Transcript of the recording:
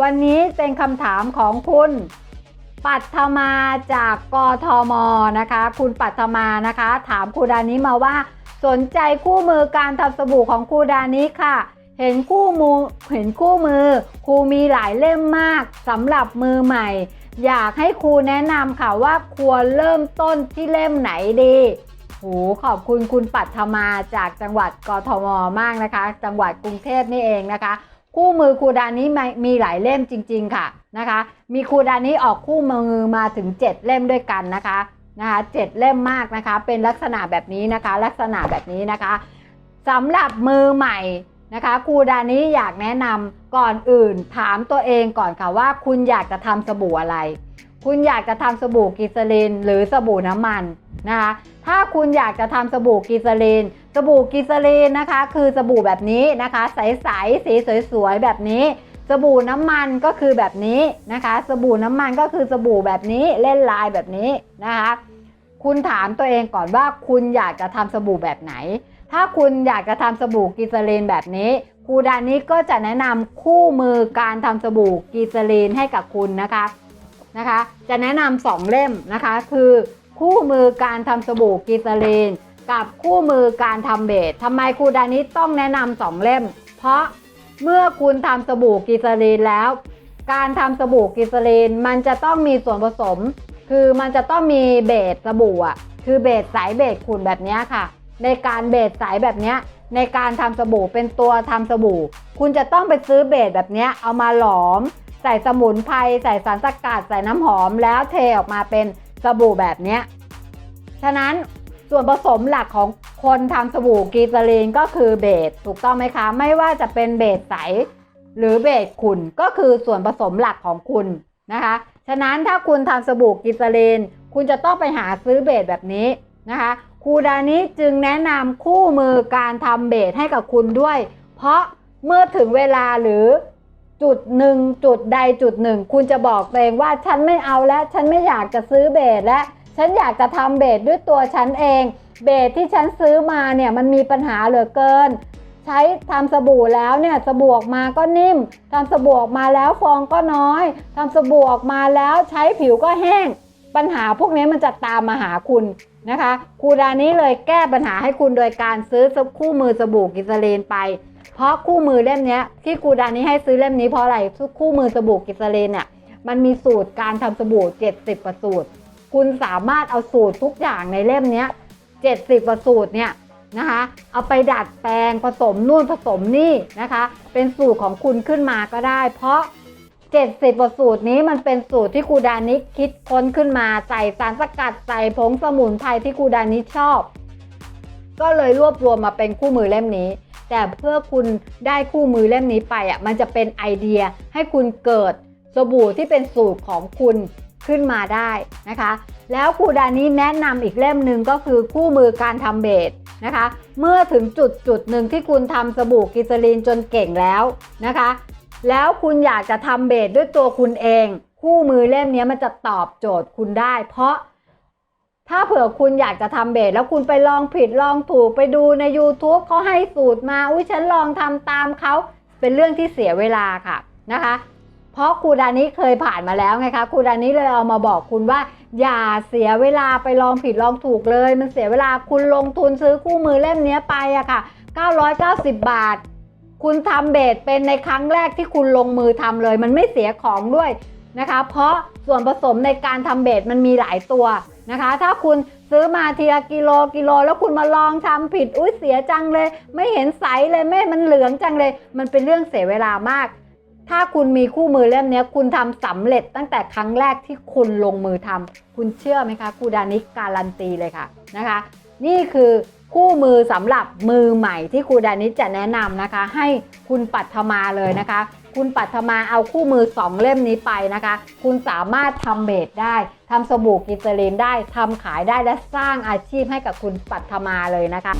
วันนี้เป็นคำถามของคุณ ปัทมาจากกทมนะคะ คุณปัทมานะคะ ถามครูดานี้มาว่า สนใจคู่มือการทำสบู่ของครูดานี้ค่ะ เห็นคู่มือเห็นคู่มือครูมีหลายเล่มมากสำหรับมือใหม่ อยากให้ครูแนะนำค่ะว่าควรเริ่มต้นที่เล่มไหนดีโหขอบคุณคุณปัทมาจากจังหวัดกทมมากนะคะ จังหวัดกรุงเทพนี่เองนะคะ คู่มือครูดานี้มีหลายเล่มจริง ๆ ค่ะนะคะ มีครูดานี้ออกคู่มือมาถึง 7 เล่มด้วยกันนะคะนะคะเจ็ดเล่มมากนะคะ เป็นลักษณะแบบนี้นะคะ ลักษณะแบบนี้นะคะสำหรับมือใหม่นะคะครูดานี้อยากแนะนำก่อนอื่น ถามตัวเองก่อนค่ะว่า คุณอยากจะทำสบู่อะไร คุณอยากจะทำสบู่กิซาลินหรือสบู่น้ำมันนะคะ ถ้าคุณอยากจะทำสบู่กิซาลินสบู่กิซาลินนะคะ คือสบู่แบบนี้นะคะ ใสๆสีสวยๆแบบนี้สบู่น้ำมันก็คือแบบนี้นะคะ สบู่น้ำมันก็คือสบู่แบบนี้เล่นลายแบบนี้นะคะ คุณถามตัวเองก่อนว่าคุณอยากจะทำสบู่แบบไหน ถ้าคุณอยากจะทำสบู่กิซาลีนแบบนี้ครูดานี้ก็จะแนะนำคู่มือการทำสบู่กิซาลีนให้กับคุณนะคะนะคะ จะแนะนำสองเล่มนะคะ คือ คู่มือการทำสบู่กิซาลีน กับคู่มือการทำเบสทำไมครูดานี้ต้องแนะนำสองเล่ม เพราะเมื่อคุณทำสบู่กิซาลีนแล้ว การทำสบู่กิซาลีนมันจะต้องมีส่วนผสม คือมันจะต้องมีเบสสบู่อะคือเบสใสเบสขุ่นแบบนี้ค่ะ ในการเบสใสแบบนี้ในการทำสบู่เป็นตัวทำสบู่ คุณจะต้องไปซื้อเบสแบบนี้เอามาหลอม ใส่สมุนไพรใส่สารสกัดใส่น้ำหอมแล้วเทออกมาเป็น สบู่แบบเนี้ยฉะนั้นส่วนผสมหลักของคนทำสบู่กีซาลีนก็คือเบสถูกต้องไหมคะ ไม่ว่าจะเป็นเบสใสหรือเบสขุ่นก็คือส่วนผสมหลักของคุณนะคะ ฉะนั้นถ้าคุณทำสบู่กิซาลีนคุณจะต้องไปหาซื้อเบสแบบนี้นะคะครูดานี้จึงแนะนำคู่มือการทำเบสให้กับคุณด้วย เพราะเมื่อถึงเวลาหรือ จุดหนึ่งจุดใดจุดหนึ่ง คุณจะบอกตัวเองว่าฉันไม่เอาแล้วฉันไม่อยากจะซื้อเบสแล้วฉันอยากจะทำเบสด้วยตัวฉันเอง เบสที่ฉันซื้อมาเนี่ยมันมีปัญหาเหลือเกิน ใช้ทำสบู่แล้วเนี่ยสบู่ออกมาก็นิ่มทำสบู่ออกมาแล้วฟองก็น้อยทำสบู่ออกมาแล้วใช้ผิวก็แห้ง ปัญหาพวกนี้มันจะตามมาหาคุณนะคะครูดานี้เลยแก้ปัญหาให้คุณโดยการซื้อคู่มือสบู่กิซาลีนไป เพราะคู่มือเล่มนี้ที่ครูดานี้ให้ซื้อเล่มนี้เพราะอะไรคู่มือสบู่กิซาลีนเนี่ยมันมีสูตรการทำสบู่ 70ประสูตร คุณสามารถเอาสูตรทุกอย่างในเล่มนี้70ประสูตรเนี่ยนะคะ เอาไปดัดแปลงผสมนู่นผสมนี่นะคะ เป็นสูตรของคุณขึ้นมาก็ได้ เพราะ 70กว่าสูตรนี้มันเป็นสูตรที่ครูดานิคิดค้นขึ้นมาใส่สารสกัดใส่ผงสมุนไพรที่ครูดานิชอบ ก็เลยรวบรวมมาเป็นคู่มือเล่มนี้ แต่เพื่อคุณได้คู่มือเล่มนี้ไปอะมันจะเป็นไอเดียให้คุณเกิดสบู่ที่เป็นสูตรของคุณขึ้นมาได้นะคะ แล้วครูดานี้แนะนำอีกเล่มหนึ่งก็คือคู่มือการทำเบสนะคะ เมื่อถึงจุดจุดหนึ่งที่คุณทำสบู่กิซลีนจนเก่งแล้วนะคะ แล้วคุณอยากจะทำเบสด้วยตัวคุณเอง คู่มือเล่มนี้มันจะตอบโจทย์คุณได้ เพราะ ถ้าเผื่อคุณอยากจะทำเบสแล้วคุณไปลองผิดลองถูกไปดูใน YouTube เขาให้สูตรมา อุ้ยฉันลองทำตามเขาเป็นเรื่องที่เสียเวลาค่ะนะคะ เพราะครูดานี้เคยผ่านมาแล้วไงคะครูดานี้เลยเอามาบอกคุณว่า อย่าเสียเวลาไปลองผิดลองถูกเลย มันเสียเวลาคุณลงทุนซื้อคู่มือเล่มนี้ไปอะค่ะ 990 บาท คุณทำเบสเป็นในครั้งแรกที่คุณลงมือทำเลย มันไม่เสียของด้วย นะคะ เพราะส่วนผสมในการทำเบสมันมีหลายตัวนะคะ ถ้าคุณซื้อมาทีละกิโลกิโล แล้วคุณมาลองทำผิดอุ้ยเสียจังเลย ไม่เห็นใสเลยไม่มันเหลืองจังเลย มันเป็นเรื่องเสียเวลามาก ถ้าคุณมีคู่มือเล่มนี้คุณทำสำเร็จตั้งแต่ครั้งแรกที่คุณลงมือทำคุณเชื่อไหมคะครูดานิกการันตีเลยค่ะนะคะ นี่คือคู่มือสำหรับมือใหม่ที่ครูดานิจะแนะนำนะคะ ให้คุณปัทมาเลยนะคะ คุณปัทมาเอาคู่มือ 2 เล่มนี้ไปนะคะ คุณสามารถทำเบสได้ทำสบู่กิซาลีนได้ทำขายได้และสร้างอาชีพให้กับคุณปัทมาเลยนะคะ